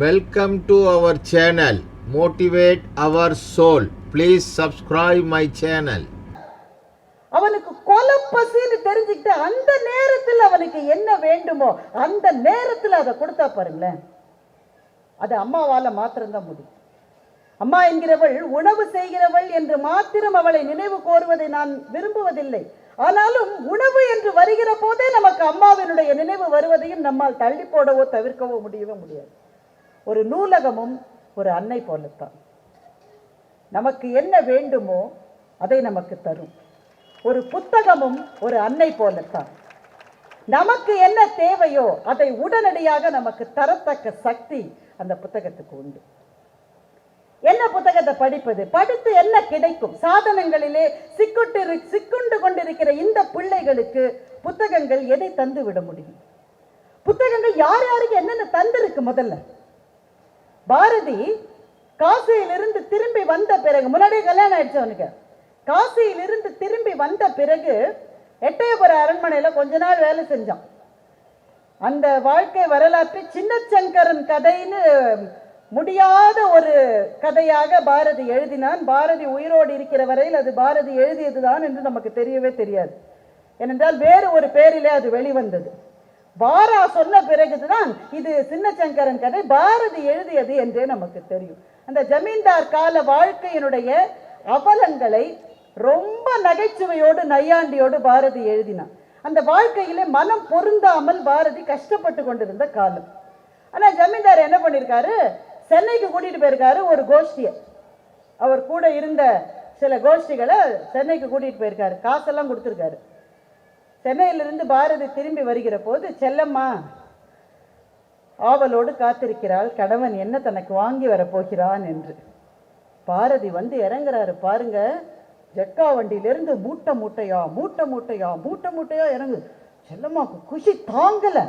Welcome to our channel motivate our soul please subscribe my channel அவனுக்கு கொலப்பசின்னு தெரிஞ்சுக்கிட்டு அந்த நேரத்தில் அவனுக்கு என்ன வேண்டுமோ அந்த நேரத்தில் அதை கொடுத்தா பாருங்களேன். அது அம்மாவால மாத்திரம்தான் முடியும். அம்மா என்கிறவள் உணவு செய்கிறவள் என்று மாத்திரம் அவளை நினைவு கோருவதை நான் விரும்புவதில்லை. ஆனாலும் உணவு என்று வருகிற போதே நமக்கு அம்மாவினுடைய நினைவு வருவதையும் நம்மால் தள்ளி போடவோ தவிர்க்கவோ முடியவே முடியாது. ஒரு நூலகமும் ஒரு அன்னை போலத்தான். நமக்கு என்ன வேண்டுமோ அதை நமக்கு தரும். ஒரு புத்தகமும் ஒரு அன்னை போலத்தான். நமக்கு என்ன தேவையோ அதை உடனடியாக நமக்கு தரத்தக்க சக்தி அந்த புத்தகத்துக்கு உண்டு. என்ன புத்தகத்தை படிப்பது? படித்து என்ன கிடைக்கும்? சாதனங்களிலே சிக்குட்டு சிக்குண்டு கொண்டிருக்கிற இந்த பிள்ளைகளுக்கு புத்தகங்கள் எதை தந்து விட முடியும்? புத்தகங்கள் யார் யாருக்கு என்னென்ன தந்திருக்கு முதல்ல? பாரதி காசியிலிருந்து திரும்பி வந்த பிறகு முன்னாடியே கல்யாணம் ஆயிடுச்சு அவனுக்கு. காசியிலிருந்து திரும்பி வந்த பிறகு எட்டயபுர அரண்மனையில் கொஞ்ச நாள் வேலை செஞ்சான். அந்த வாழ்க்கை வரலாற்றை சின்னச்சங்கரன் கதைன்னு முடியாத ஒரு கதையாக பாரதி எழுதினான். பாரதி உயிரோடு இருக்கிற வரையில் அது பாரதி எழுதியதுதான் என்று நமக்கு தெரியவே தெரியாது. ஏனென்றால் வேறு ஒரு பேரிலே அது வெளிவந்தது. பாரா சொன்ன பிறகுதான் இது சின்னச்சங்கரன் கதை பாரதி எழுதியது என்றே நமக்கு தெரியும். அந்த ஜமீன்தார் கால வாழ்க்கையினுடைய அவலங்களை ரொம்ப நகைச்சுவையோடு நையாண்டியோடு பாரதி எழுதினான். அந்த வாழ்க்கையிலே மனம் பொருந்தாமல் பாரதி கஷ்டப்பட்டு கொண்டிருந்த காலம். ஆனால் ஜமீன்தார் என்ன பண்ணியிருக்காரு சென்னைக்கு கூட்டிட்டு போயிருக்காரு ஒரு கோஷ்டியை. அவர் கூட இருந்த சில கோஷ்டிகளை சென்னைக்கு கூட்டிட்டு போயிருக்காரு. காசெல்லாம் கொடுத்துருக்காரு. சென்னையிலிருந்து பாரதி திரும்பி வருகிற போது செல்லம்மா ஆவலோடு காத்திருக்கிறாள். கணவன் என்ன தனக்கு வாங்கி வரப்போகிறான் என்று. பாரதி வந்து இறங்குறாரு. பாருங்க ஜெக்கா வண்டியிலிருந்து மூட்டை மூட்டையா மூட்டை மூட்டையா மூட்டை மூட்டையா இறங்கு. செல்லம்மாக்கு குஷி தாங்கல.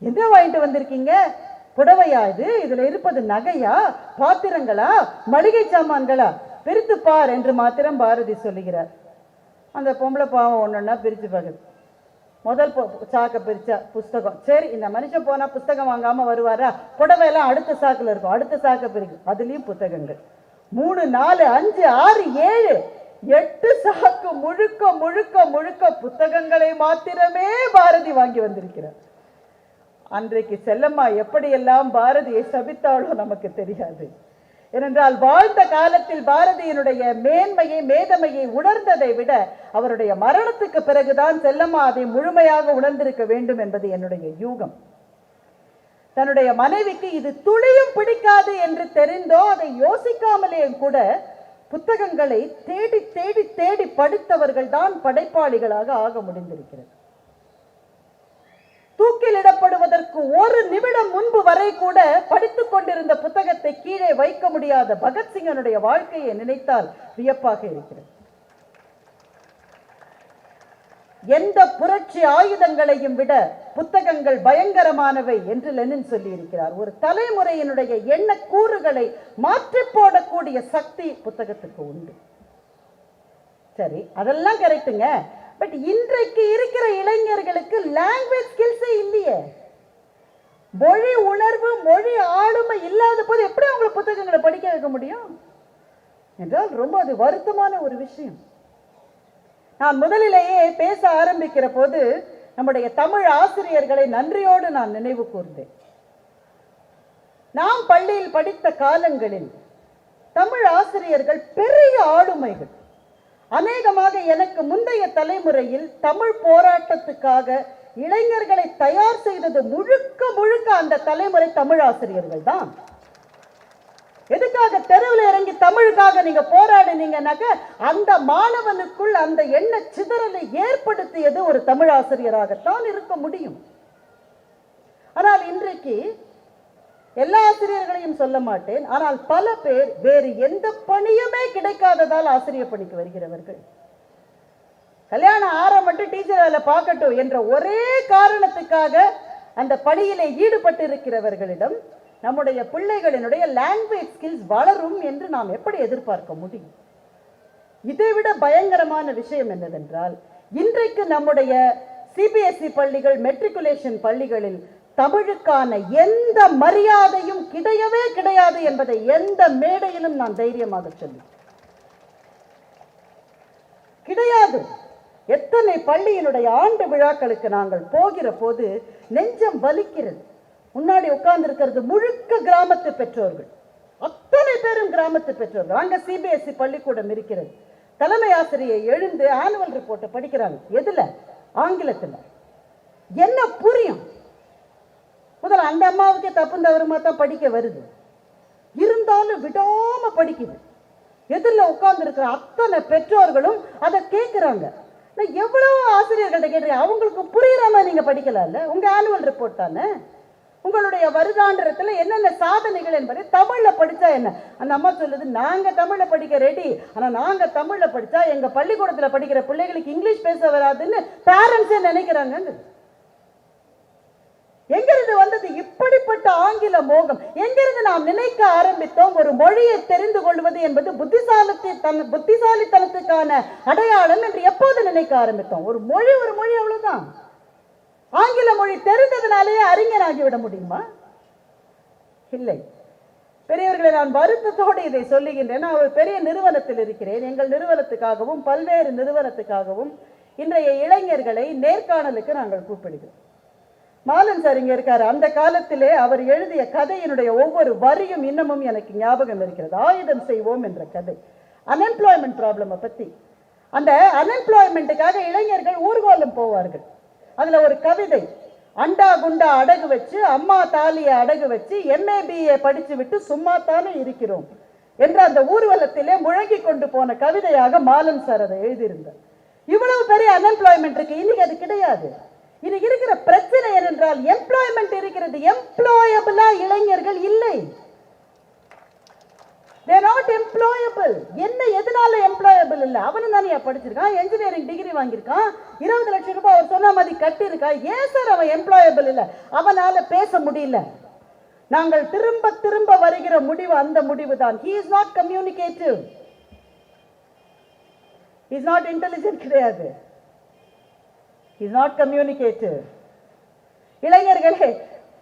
என்ன வாங்கிட்டு வந்திருக்கீங்க? புடவையா இது? இதுல இருப்பது நகையா? பாத்திரங்களா? மளிகை சாமான்களா? பிரித்து பார் என்று மாத்திரம் பாரதி சொல்லுகிறார். அந்த பொம்பளை பாவம் ஒன்று ஒன்றா பிரித்து பார்க்குது முதல் சாக்கை பிரிச்சா புஸ்தகம். சரி இந்த மனுஷன் போனால் புஸ்தகம் வாங்காமல் வருவாரா? புடவையெல்லாம் அடுத்த சாக்கில் இருக்கும். அடுத்த சாக்கை பிரிக்கும் அதுலேயும் புத்தகங்கள். மூணு நாலு அஞ்சு ஆறு ஏழு எட்டு சாக்கு முழுக்க முழுக்க முழுக்க புத்தகங்களை மாத்திரமே பாரதி வாங்கி வந்திருக்கிறார். அன்றைக்கு செல்லம்மா எப்படியெல்லாம் பாரதியை சபித்தாளோ நமக்கு தெரியாது. ஏனென்றால் வாழ்ந்த காலத்தில் பாரதியினுடைய மேன்மையை மேதமையை உணர்ந்ததை விட அவருடைய மரணத்துக்கு பிறகுதான் செல்லம்மா அதை முழுமையாக உணர்ந்திருக்க வேண்டும் என்பது என்னுடைய யூகம். தன்னுடைய மனைவிக்கு இது துளியும் பிடிக்காது என்று தெரிந்தோ அதை யோசிக்காமலே கூட புத்தகங்களை தேடி தேடி தேடி படித்தவர்கள் தான் படைப்பாளிகளாக ஆக முடிந்திருக்கிறது. தூக்கிலிடப்படுவதற்கு ஒரு நிமிடம் முன்பு வரை கூட படித்துக் கொண்டிருந்த புத்தகத்தை கீழே வைக்க முடியாத பகத்சிங்கனுடைய வாழ்க்கையை நினைத்தால் வியப்பாக இருக்கிறது. எந்த புரட்சி ஆயுதங்களையும் விட புத்தகங்கள் பயங்கரமானவை என்று லெனின் சொல்லியிருக்கிறார். ஒரு தலைமுறையினுடைய எண்ண கூறுகளை மாற்றி போடக்கூடிய சக்தி புத்தகத்துக்கு உண்டு. சரி அதெல்லாம் கரெக்டுங்க பட் இன்றைக்கு இருக்கிற இளைஞர்களுக்கு லாங்குவேஜ் ஸ்கில்ஸே இல்லையே. மொழி உணர்வு மொழி ஆளுமை இல்லாத போது எப்படி அவங்களை புத்தகங்களை படிக்க வைக்க முடியும்? என்றால் ரொம்ப அது வருத்தமான ஒரு விஷயம். நான் முதலிலேயே பேச ஆரம்பிக்கிற போது நம்முடைய தமிழ் ஆசிரியர்களை நன்றியோடு நான் நினைவு கூர்ந்தேன். நாம் பள்ளியில் படித்த காலங்களில் தமிழ் ஆசிரியர்கள் பெரிய ஆளுமைகள். அநேகமாக எனக்கு முந்தைய தலைமுறையில் தமிழ் போராட்டத்துக்காக இளைஞர்களை தயார் செய்தது முழுக்க முழுக்க அந்த தலைமுறை தமிழ் ஆசிரியர்கள் தான். எதுக்காக தெருவில் இறங்கி தமிழுக்காக நீங்க போராடினீங்கன்னாக்க அந்த மாணவனுக்குள் அந்த எண்ண சிதறலை ஏற்படுத்தியது ஒரு தமிழ் ஆசிரியராகத்தான் இருக்க முடியும். ஆனால் இன்றைக்கு எல்லா ஆசிரியர்களையும் சொல்ல மாட்டேன். ஆனால் பல பேர் வேறு எந்த பணியுமே கிடைக்காததால் ஆசிரியர் பணிக்கு வருகிறவர்கள். கல்யாணம் ஆரம் மட்டும் டீச்சர் வேலை பார்க்கட்டும் என்ற ஒரே காரணத்துக்காக அந்த பணியிலே ஈடுபட்டு இருக்கிறவர்களிடம் நம்முடைய பிள்ளைகளினுடைய லாங்குவேஜ் ஸ்கில்ஸ் வளரும் என்று நாம் எப்படி எதிர்பார்க்க முடியும்? இதைவிட பயங்கரமான விஷயம் என்னவென்றால் இன்றைக்கு நம்முடைய சிபிஎஸ்இ பள்ளிகள் மெட்ரிகுலேஷன் பள்ளிகளில் தமிழுக்கான எந்த மரியாதையும் கிடையவே கிடையாது என்பதை எந்த மேடையிலும் நான் தைரியமாக சொல்லி கிடையாது. எத்தனை பள்ளியினுடைய ஆண்டு விழாக்களுக்கு நாங்கள் போகிற போது நெஞ்சம் வலிக்கிறது. முன்னாடி உட்கார்ந்து இருக்கிறது முழுக்க கிராமத்து பெற்றோர்கள். அத்தனை பேரும் கிராமத்து பெற்றோர்கள். அங்க சிபிஎஸ்இ பள்ளிக்கூடம் இருக்கிறது. தலைமை ஆசிரியை எழுந்து ஆனுவல் ரிப்போர்ட்டை படிக்கிறாங்க. எதுல? ஆங்கிலத்துல. என்ன புரியும்? முதல்ல அந்த அம்மாவுக்கே தப்பு தவறுமா தான் படிக்க வருது. இருந்தாலும் விடாமல் படிக்குது. எதிரில் உட்காந்துருக்கிற அத்தனை பெற்றோர்களும் அதை கேட்குறாங்க. நான் எவ்வளோ ஆசிரியர்கள்ட்ட கேட்டுருக்கேன் அவங்களுக்கு புரியுற மாதிரி நீங்க படிக்கலாம்ல? உங்கள் ஆனுவல் ரிப்போர்ட் தானே? உங்களுடைய வருடாந்திரத்துல என்னென்ன சாதனைகள் என்பதை தமிழில் படித்தா என்ன? அந்த அம்மா சொல்லுது நாங்கள் தமிழில் படிக்க ரெடி ஆனால் நாங்கள் தமிழில் படித்தா எங்கள் பள்ளிக்கூடத்தில் படிக்கிற பிள்ளைகளுக்கு இங்கிலீஷ் பேச வராதுன்னு பேரண்ட்ஸே நினைக்கிறாங்க எங்கிருந்து வந்தது இப்படிப்பட்ட ஆங்கில மோகம்? எங்கிருந்து நாம் நினைக்க ஆரம்பித்தோம்? ஒரு மொழியை தெரிந்து கொள்வது என்பது புத்திசாலத்தை தன் புத்திசாலித்தனத்துக்கான அடையாளம் என்று எப்போது நினைக்க ஆரம்பித்தோம்? ஒரு மொழி ஒரு மொழி அவ்வளவுதான். ஆங்கில மொழி தெரிந்ததுனாலேயே அறிஞராகிவிட முடியுமா? இல்லை. பெரியவர்களை நான் வருத்தத்தோடு இதை சொல்லுகின்றேன். நான் ஒரு பெரிய நிறுவனத்தில் இருக்கிறேன். எங்கள் நிறுவனத்துக்காகவும் பல்வேறு நிறுவனத்துக்காகவும் இன்றைய இளைஞர்களை நேர்காணலுக்கு நாங்கள் கூப்பிடுகிறோம். மாலன் சார் இங்க இருக்காரு. அந்த காலத்திலே அவர் எழுதிய கதையினுடைய ஒவ்வொரு வரியும் இன்னமும் எனக்கு ஞாபகம் இருக்கிறது. ஆயுதம் செய்வோம் என்ற கதை. அன்எம்ப்ளாய்மெண்ட் ப்ராப்ளமை பத்தி. அந்த அன்எம்ப்ளாய்மெண்ட்டுக்காக இளைஞர்கள் ஊர்வலம் போவார்கள். அதுல ஒரு கவிதை. அண்டா குண்டா அடகு வச்சு அம்மா தாலியை அடகு வச்சு எம்ஏபிஏ படிச்சு விட்டு சும்மா தானே இருக்கிறோம் என்ற அந்த ஊர்வலத்திலே முழங்கி கொண்டு போன கவிதையாக மாலன் சார் அதை எழுதியிருந்தார். இவ்வளவு பெரிய அன்எம்ப்ளாய்மெண்ட் இருக்கு. இன்னைக்கு அது கிடையாது. இது இருக்கிற பிரச்சனை என்றால் எம்ப்ளாய்மெண்ட் இருக்கிறது. எம்ப்ளாயபிளா இளைஞர்கள் இல்லை. தே நாட் எம்ப்ளாயபிள் என்ன எதனால எம்ப்ளாயபிள் இல்லை? அவனும் தானே படிச்சிருக்கான். Engineering degree வாங்கியிருக்கான். இருபது லட்சம் ரூபாய் அவர் சொன்ன மாதிரி கட்டியிருக்கான். ஏன் சார் அவன் எம்ப்ளாயபிள் இல்லை? அவனால பேச முடியல. நாங்கள் திரும்ப திரும்ப வருகிற முடிவு அந்த முடிவு தான். He is not communicative is not intelligent கிடையாது. இஸ் நாட் கம்யூனிகேட்டிவ் இளைஞர்களே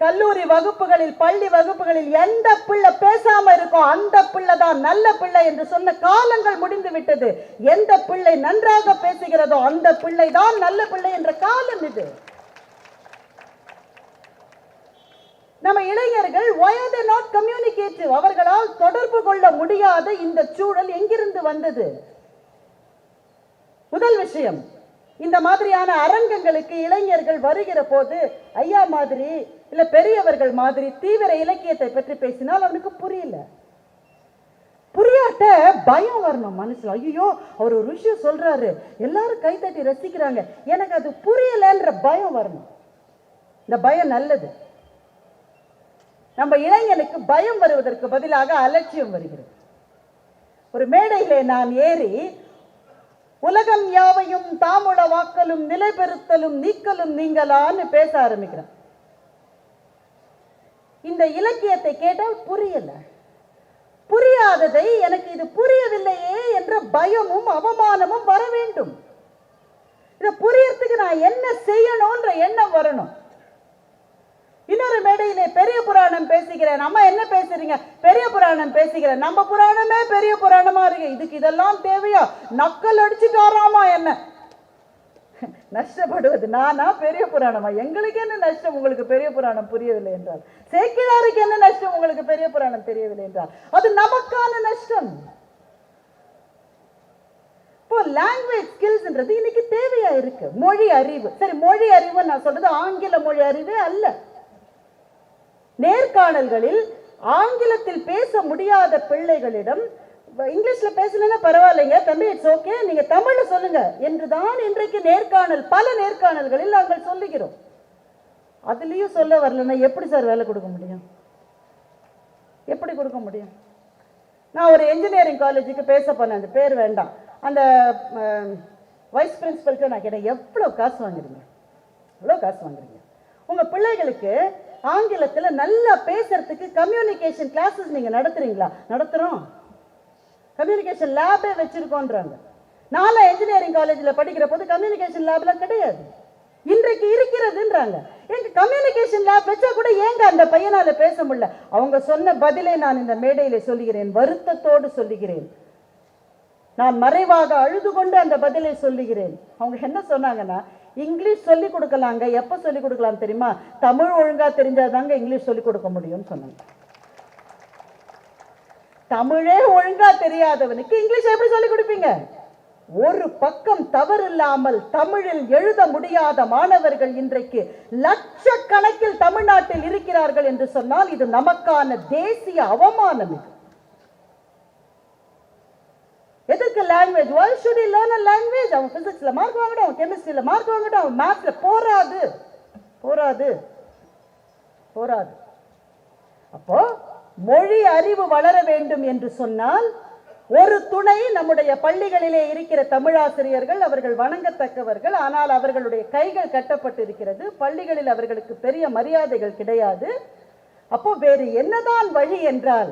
கல்லூரி வகுப்புகளில் பள்ளி வகுப்புகளில் எந்த பிள்ளை பேசாம இருக்கோ அந்த பிள்ளை தான் நல்ல பிள்ளை என்று சொன்ன காலங்கள் முடிந்து விட்டது. எந்த பிள்ளை நன்றாக பேசுகிறதோ அந்த பிள்ளை தான் நல்ல பிள்ளை என்ற காலம் இது. நம்ம இளைஞர்கள் வயது நாட் கம்யூனிகேட்டிவ் அவர்களால் தொடர்பு கொள்ள முடியாத இந்த சூழல் எங்கிருந்து வந்தது? முதல் விஷயம் இந்த மாதிரியான அரங்கங்களுக்கு இளைஞர்கள் வருகிற போது ஐயா மாதிரி இல்லை பெரியவர்கள் மாதிரி தீவிர இலக்கியத்தை பற்றி பேசினால் அவனுக்கு புரியல. புரியாட்ட பயம் வரணும் மனசுல. ஐயோ அவர் ஒரு விஷயம் சொல்றாரு. எல்லாரும் கைத்தட்டி ரசிக்கிறாங்க. எனக்கு அது புரியலன்ற பயம் வரணும். இந்த பயம் நல்லது. நம்ம இளைஞனுக்கு பயம் வருவதற்கு பதிலாக அலட்சியம் வருகிறது. ஒரு மேடையிலே நான் ஏறி உலகம் யாவையும் தாமுட வாக்கலும் நிலை பெறுத்தலும் நீக்கலும் நீங்களான்னு பேச ஆரம்பிக்கிறேன். இந்த இலக்கியத்தை கேட்டால் புரியல. புரியாததை எனக்கு இது புரியவில்லையே என்ற பயமும் அவமானமும் வர வேண்டும். இதை புரியறதுக்கு நான் என்ன செய்யணும்ன்ற எண்ணம் வரணும். இன்னொரு மேடையிலே பெரிய புராணம் பேசுகிறேன். நம்ம என்ன பேசுறீங்க? பெரிய புராணம் பேசுகிறேன். நம்ம புராணமே பெரிய புராணமா இருக்கு. இதுக்கு இதெல்லாம் தேவையா? நக்கல் அடிச்சுட்டாராமா என்ன? நஷ்டப்படுவது. நானா பெரிய புராணமா? எங்களுக்கு என்ன நஷ்டம்? உங்களுக்கு பெரிய புராணம் புரியவில்லை என்றால். சேக்கிழாருக்கு என்ன நஷ்டம்? உங்களுக்கு பெரிய புராணம் தெரியவில்லை என்றால். அது நமக்கான நஷ்டம். இப்போ லாங்குவேஜ் ஸ்கில்ஸ்ன்றது இன்னைக்கு தேவையா இருக்கு? மொழி அறிவு. சரி மொழி அறிவு நான் சொல்றது ஆங்கில மொழி அறிவே அல்ல. நேர்காணல்களில் ஆங்கிலத்தில் பேச முடியாத பிள்ளைகளிடம் இங்கிலீஷ்ல பேசலன்னா பரவாயில்லைங்க. தம்பி இட்ஸ் ஓகே நீங்க தமிழ்ல சொல்லுங்க. என்றுதான் இன்றைக்கு நேர்காணல் பல நேர்காணல்களில் நாங்கள் சொல்லுகிறோம். அதுலயும் சொல்ல வரலன்னா எப்படி சார் வேலை கொடுக்க முடியும்? எப்படி கொடுக்க முடியும்? நான் ஒரு இன்ஜினியரிங் காலேஜுக்கு பேச போனேன். அந்த பேர் வேண்டாம். அந்த வைஸ் பிரின்சிபல்கிட்ட நான் கேட்டேன் எவ்வளோ காசு வாங்குறீங்க? எவ்வளோ காசு வாங்குறீங்க? உங்கள் பிள்ளைகளுக்கு ஆங்கிலத்தில் நல்லா பேசுறதுக்கு கம்யூனிகேஷன் கிளாஸஸ் நீங்கள் நடத்துறீங்களா? நடத்துகிறோம் கம்யூனிகேஷன் லேபே வச்சுருக்கோன்றாங்க. நாலாம் இன்ஜினியரிங் காலேஜில் படிக்கிற போது கம்யூனிகேஷன் லேப்லாம் கிடையாது. இன்றைக்கு இருக்கிறதுன்றாங்க. எங்க கம்யூனிகேஷன் லேப் வச்சா கூட ஏங்க அந்த பையனால பேச முடியல? அவங்க சொன்ன பதிலை நான் இந்த மேடையில சொல்லுகிறேன். வருத்தத்தோடு சொல்லுகிறேன். நான் மறைவாக அழுது கொண்டு அந்த பதிலை சொல்லுகிறேன். அவங்க என்ன சொன்னாங்கன்னா இங்கிலீஷ் சொல்லி கொடுக்கலாங்க. எப்போ சொல்லி கொடுக்கலாம் தெரியுமா? தமிழ் ஒழுங்கா தெரிஞ்சாதாங்க இங்கிலீஷ் சொல்லி கொடுக்க முடியும்னு சொன்னாங்க. தமிழே ஒழுங்கா தெரியாதவனுக்கு இங்கிலீஷ் எப்படி சொல்லி கொடுப்பீங்க? ஒரு பக்கம் தவறில்லாமல் தமிழில் எழுத முடியாத மாணவர்கள் இன்றைக்கு லட்சக்கணக்கில் தமிழ்நாட்டில் இருக்கிறார்கள் என்று சொன்னால் இது நமக்கான தேசிய அவமானம் இது. Language why should I learn a language அவன் ஃபிசிக்ஸில் மார்க் வாங்கட்டும் அவன் கெமிஸ்ட்ரியில் மார்க் வாங்கட்டும் அவன் மேத்ஸில் போராது போராது போராது அப்போ மொழி அறிவு வளர வேண்டும் என்று சொன்னால் ஒரு துணை நம்முடைய பள்ளிகளிலே இருக்கிற தமிழாசிரியர்கள் அவர்கள் வணங்கத்தக்கவர்கள் ஆனால் அவர்களுடைய கைகள் கட்டப்பட்டு இருக்கிறது பள்ளிகளில் அவர்களுக்கு பெரிய மரியாதைகள் கிடையாது. அப்போ வேறு என்னதான் வழி என்றால்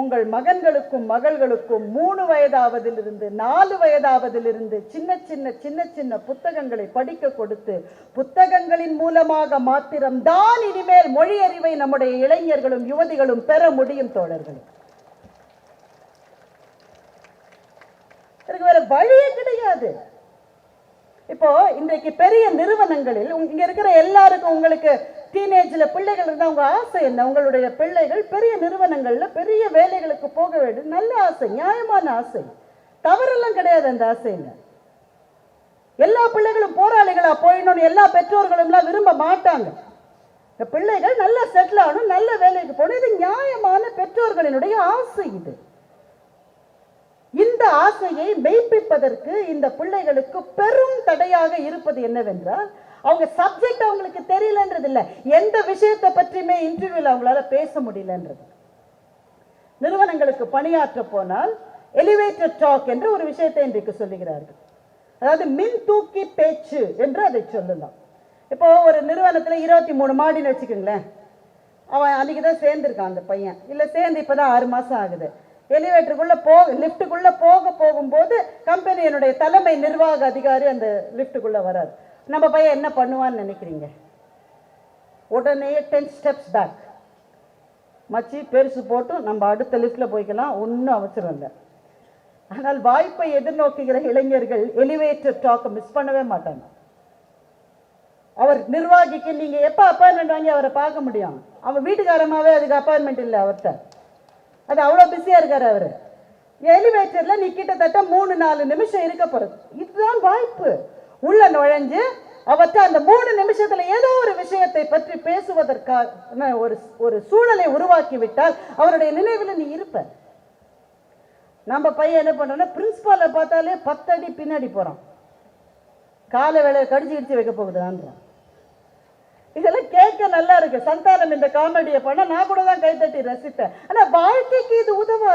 உங்கள் மகன்களுக்கும் மகள்களுக்கும் மூணு வயதாவதிலிருந்து நாலு வயதாவதிலிருந்து சின்ன சின்ன சின்ன சின்ன புத்தகங்களை படிக்க கொடுத்து புத்தகங்களின் மூலமாக மாத்திரம்தான் இனிமேல் மொழி அறிவை நம்முடைய இளைஞர்களும் யுவதிகளும் பெற முடியும் தோழர்கள். இதுக்கு வேற வழியே கிடையாது. இப்போ இன்றைக்கு பெரிய நிறுவனங்களில் இங்க இருக்கிற எல்லாருக்கும் உங்களுக்கு டீனேஜில் பிள்ளைகள் இருந்தால் உங்க ஆசை என்ன? உங்களுடைய பிள்ளைகள் பெரிய நிறுவனங்கள்ல பெரிய வேலைகளுக்கு போக வேண்டும். நல்ல ஆசை நியாயமான ஆசை. தவறெல்லாம் கிடையாது அந்த ஆசைங்க எல்லா பிள்ளைகளும் போராளிகளா போயிடணும்னு எல்லா பெற்றோர்களும்லாம் விரும்ப மாட்டாங்க. இந்த பிள்ளைகள் நல்லா செட்டில் ஆகணும் நல்ல வேலைக்கு போகணும். இது நியாயமான பெற்றோர்களினுடைய ஆசை இது. இந்த ஆசையை மெய்ப்பிப்பதற்கு இந்த பிள்ளைகளுக்கு பெரும் தடையாக இருப்பது என்னவென்றால் அவங்க சப்ஜெக்ட் அவங்களுக்கு தெரியலன்றது இல்லை எந்த விஷயத்தை பற்றியுமே இன்டர்வியூவில் அவங்களால பேச முடியலன்றது. நிறுவனங்களுக்கு பணியாற்ற போனால் எலிவேட்டர் டாக் என்று ஒரு விஷயத்தை இன்றைக்கு சொல்லுகிறார்கள். அதாவது மின் தூக்கி பேச்சு என்று அதை சொல்லலாம். இப்போ ஒரு நிறுவனத்துல இருபத்தி மூணு மாடின்னு வச்சுக்கோங்களேன். அவன் அன்னைக்கு தான் சேர்ந்துருக்கான் அந்த பையன். இல்லை சேர்ந்து இப்போ தான் ஆறு மாதம் ஆகுது. எலிவேட்டருக்குள்ளே போக லிஃப்ட்டுக்குள்ளே போக போகும்போது கம்பெனியினுடைய தலைமை நிர்வாக அதிகாரி அந்த லிஃப்ட்டுக்குள்ளே வராது நம்ம பையன் என்ன பண்ணுவான்னு நினைக்கிறீங்க? உடனே டென் ஸ்டெப்ஸ் பேக் மச்சி பெருசு போட்டு நம்ம அடுத்த லிஃப்ட்டில் போய்க்கலாம். ஒன்றும் அவசரம் இல்லை. ஆனால் வாய்ப்பை எதிர்நோக்குகிற இளைஞர்கள் எலிவேட்டர் டாக்கை மிஸ் பண்ணவே மாட்டாங்க. அவர் நிர்வாகிக்கு நீங்க எப்போ அப்பாயின்மெண்ட் வாங்கி அவரை பார்க்க முடியும்? அவன் வீட்டுக்காரமாவே அதுக்கு அப்பாயின்மெண்ட் இல்லை அவர்கிட்ட அது அவ்வளோ பிஸியாக இருக்கார் அவர். எலிவேட்டர்ல நீ கிட்டத்தட்ட மூணு நாலு நிமிஷம் இருக்க போகிறது இதுதான் வாய்ப்பு. உள்ள நுழைஞ்சு அவற்றை அந்த மூணு நிமிஷத்துல ஏதோ ஒரு விஷயத்தை பற்றி பேசுவதற்கான ஒரு ஒரு சூழலை உருவாக்கி விட்டால் அவருடைய நினைவில் நீ இருப்ப. நம்ம பையன் என்ன பண்றோம்னா பிரின்சிபாலை பார்த்தாலே பத்தடி பின்னாடி போறான். காலை வேலையை கடிச்சு கடிச்சு வைக்க போகுதான் இதெல்லாம் கேட்க நல்லா இருக்கு. சந்தானம் இந்த காமெடியை பண்ண நான் கூட தான் கைத்தட்டி ரசித்தேன் ஆனா வாழ்க்கைக்கு இது உதவ